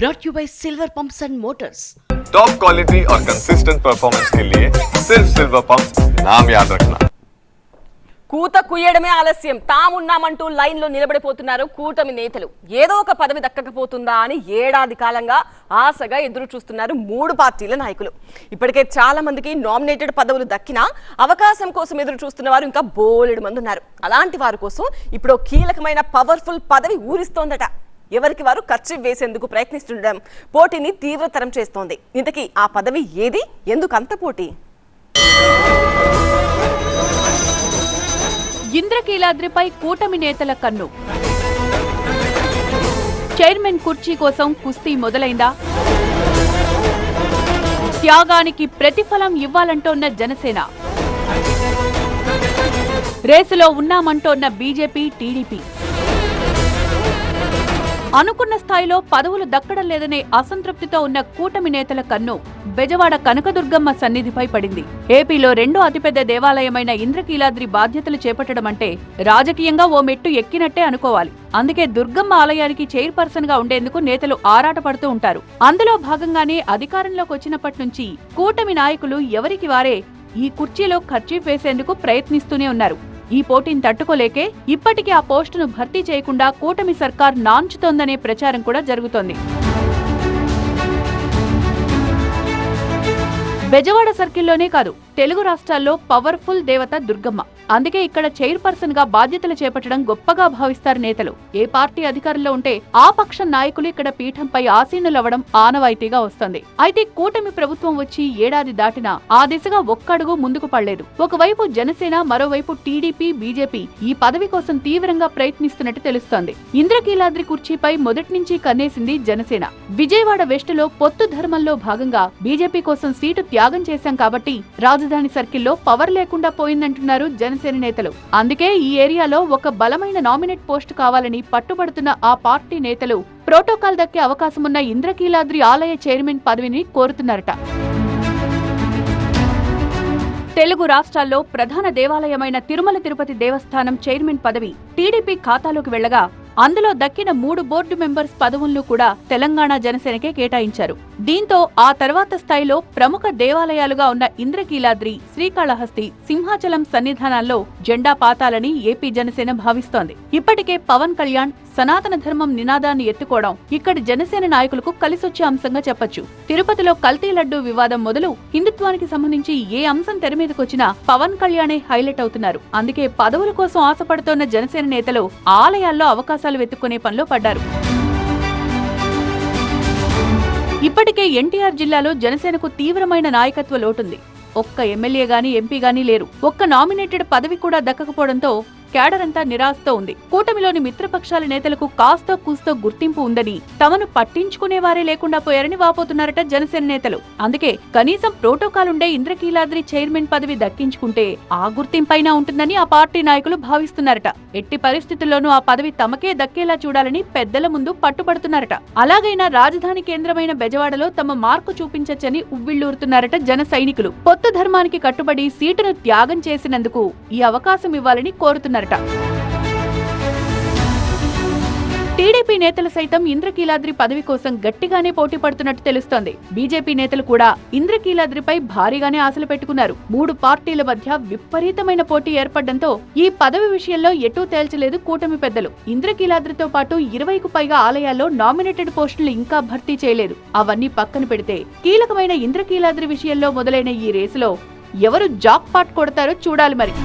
brought you by Silver Pumps and Motors. Top quality और consistent performance के लिए सिर्फ सिल्वर पंप नाम याद रखना కూత కుయ్యడమే ఆలస్యం తామున్నామంటూ లైన్ లో నిలబడిపోతున్నారు కూటమి నేతలు ఏదో ఒక పదవి దక్కకపోతుందా అని ఏడాది కాలంగా ఆశగా ఎదురు చూస్తున్నారు మూడు పార్టీల నాయకులు ఇప్పటికే చాలా మందికి నామినేటెడ్ పదవులు దక్కినా అవకాశం కోసం ఎదురు చూస్తున్న వారు ఇంకా బోలెడు మంది ఉన్నారు అలాంటి వారి కోసం ఇప్పుడు ఓ కీలకమైన పవర్ఫుల్ పదవి ఊరిస్తోందట ఎవరికి వారు ఖర్చు వేసేందుకు ప్రయత్నిస్తుండడం పోటీని తీవ్రతరం చేస్తోంది. ఇంతకీ ఆ పదవి ఏది? ఎందుకు అంత పోటీ? ఇంద్రకీలాద్రిపై కూటమి నేతల కన్ను. చైర్మన్ కుర్చీ కోసం కుస్తీ మొదలైందా? త్యాగానికి ప్రతిఫలం ఇవ్వాలంటోన్న జనసేన. రేసులో ఉన్నామంటోన్న బీజేపీ టీడీపీ. అనుకున్న స్థాయిలో పదవులు దక్కడం లేదనే అసంతృప్తితో ఉన్న కూటమి నేతల కన్ను బెజవాడ కనకదుర్గమ్మ సన్నిధిపై పడింది. ఏపీలో రెండో అతిపెద్ద దేవాలయమైన ఇంద్రకీలాద్రి బాధ్యతలు చేపట్టడం అంటే రాజకీయంగా ఓ మెట్టు ఎక్కినట్టే అనుకోవాలి. అందుకే దుర్గమ్మ ఆలయానికి చైర్పర్సన్గా ఉండేందుకు నేతలు ఆరాటపడుతూ ఉంటారు. అందులో భాగంగానే అధికారంలోకి వచ్చినప్పటి నుంచి కూటమి నాయకులు ఎవరికి వారే ఈ కుర్చీలో ఖర్చీఫ్ వేసేందుకు ప్రయత్నిస్తూనే ఉన్నారు. ఈ పోటీని తట్టుకోలేకే ఇప్పటికీ ఆ పోస్టును భర్తీ చేయకుండా కూటమి సర్కార్ నాంచుతోందనే ప్రచారం కూడా జరుగుతోంది. బెజవాడ సర్కిల్లోనే కాదు తెలుగు రాష్ట్రాల్లో పవర్ఫుల్ దేవత దుర్గమ్మ. అందుకే ఇక్కడ చైర్పర్సన్గా బాధ్యతలు చేపట్టడం గొప్పగా భావిస్తారు నేతలు. ఏ పార్టీ అధికారంలో ఉంటే ఆ పక్ష నాయకులు ఇక్కడ పీఠంపై ఆసీనులవ్వడం ఆనవాయితీగా వస్తోంది. అయితే కూటమి ప్రభుత్వం వచ్చి ఏడాది దాటినా ఆ దిశగా ఒక్కడుగు ముందుకు పడలేదు. ఒకవైపు జనసేన మరోవైపు టీడీపీ బీజేపీ ఈ పదవి కోసం తీవ్రంగా ప్రయత్నిస్తున్నట్టు తెలుస్తోంది. ఇంద్రకీలాద్రి కుర్చీపై మొదటి నుంచి కన్నేసింది జనసేన. విజయవాడ వెస్ట్లో పొత్తు ధర్మంలో భాగంగా బీజేపీ కోసం సీటు త్యాగం చేశాం కాబట్టి రాజధాని సర్కిల్లో పవర్ లేకుండా పోయిందంటున్నారు జనసేన నేతలు. అందుకే ఈ ఏరియాలో ఒక బలమైన నామినేట్ పోస్టు కావాలని పట్టుబడుతున్న ఆ పార్టీ నేతలు ప్రోటోకాల్ దక్కే అవకాశమున్న ఇంద్రకీలాద్రి ఆలయ చైర్మన్ పదవిని కోరుతున్నారట. తెలుగు రాష్ట్రాల్లో ప్రధాన దేవాలయమైన తిరుమల తిరుపతి దేవస్థానం చైర్మన్ పదవి టీడీపీ ఖాతాలోకి వెళ్ళగా అందులో దక్కిన మూడు బోర్డు మెంబర్స్ పదవులను కూడా తెలంగాణ జనసేనకే కేటాయించారు. దీంతో ఆ తర్వాత స్థాయిలో ప్రముఖ దేవాలయాలుగా ఉన్న ఇంద్రకీలాద్రి శ్రీకాళహస్తి సింహాచలం సన్నిధానాల్లో జెండా పాతాలని ఏపీ జనసేన భావిస్తోంది. ఇప్పటికే పవన్ కళ్యాణ్ సనాతన ధర్మం నినాదాన్ని ఎత్తుకోవడం ఇక్కడి జనసేన నాయకులకు కలిసొచ్చే అంశంగా చెప్పొచ్చు. తిరుపతిలో కల్తీ లడ్డు వివాదం మొదలు హిందుత్వానికి సంబంధించి ఏ అంశం తెర మీదకొచ్చినా పవన్ కళ్యాణే హైలైట్ అవుతున్నారు. అందుకే పదవుల కోసం ఆశపడుతోన్న జనసేన నేతలు ఆలయాల్లో అవకాశాలు వెతుక్కునే పనిలో పడ్డారు. ఇప్పటికే ఎన్టీఆర్ జిల్లాలో జనసేనకు తీవ్రమైన నాయకత్వ లోటుంది. ఒక్క ఎమ్మెల్యే గాని ఎంపీ గాని లేరు. ఒక్క నామినేటెడ్ పదవి కూడా దక్కకపోవడంతో క్యాడర్ అంతా నిరాశతో ఉంది. కూటమిలోని మిత్రపక్షాల నేతలకు కాస్తో కూస్తో గుర్తింపు ఉందని తమను పట్టించుకునేవారే లేకుండా పోయారని వాపోతున్నారట జనసేన నేతలు. అందుకే కనీసం ప్రోటోకాల్ ఉండే ఇంద్రకీలాద్రి చైర్మన్ పదవి దక్కించుకుంటే ఆ గుర్తింపైనా ఉంటుందని ఆ పార్టీ నాయకులు భావిస్తున్నారట. ఎట్టి పరిస్థితుల్లోనూ ఆ పదవి తమకే దక్కేలా చూడాలని పెద్దల ముందు పట్టుబడుతున్నారట. అలాగైనా రాజధాని కేంద్రమైన బెజవాడలో తమ మార్కు చూపించచ్చని ఉవ్విళ్ళూరుతున్నారట జన సైనికులు. పొత్తు ధర్మానికి కట్టుబడి సీటును త్యాగం చేసినందుకు ఈ అవకాశం ఇవ్వాలని కోరుతున్నారు. చేశారట. టీడీపీ నేతలు సైతం ఇంద్రకీలాద్రి పదవి కోసం గట్టిగానే పోటీ పడుతున్నట్టు తెలుస్తోంది. బీజేపీ నేతలు కూడా ఇంద్రకీలాద్రిపై భారీగానే ఆశలు పెట్టుకున్నారు. మూడు పార్టీల మధ్య విపరీతమైన పోటీ ఏర్పడడంతో ఈ పదవి విషయంలో ఎటూ తేల్చలేదు కూటమి పెద్దలు. ఇంద్రకీలాద్రితో పాటు ఇరవైకు పైగా ఆలయాల్లో నామినేటెడ్ పోస్టులు ఇంకా భర్తీ చేయలేదు. అవన్నీ పక్కన పెడితే కీలకమైన ఇంద్రకీలాద్రి విషయంలో మొదలైన ఈ రేసులో ఎవరు జాక్ పాట్ కొడతారో చూడాలి మరి.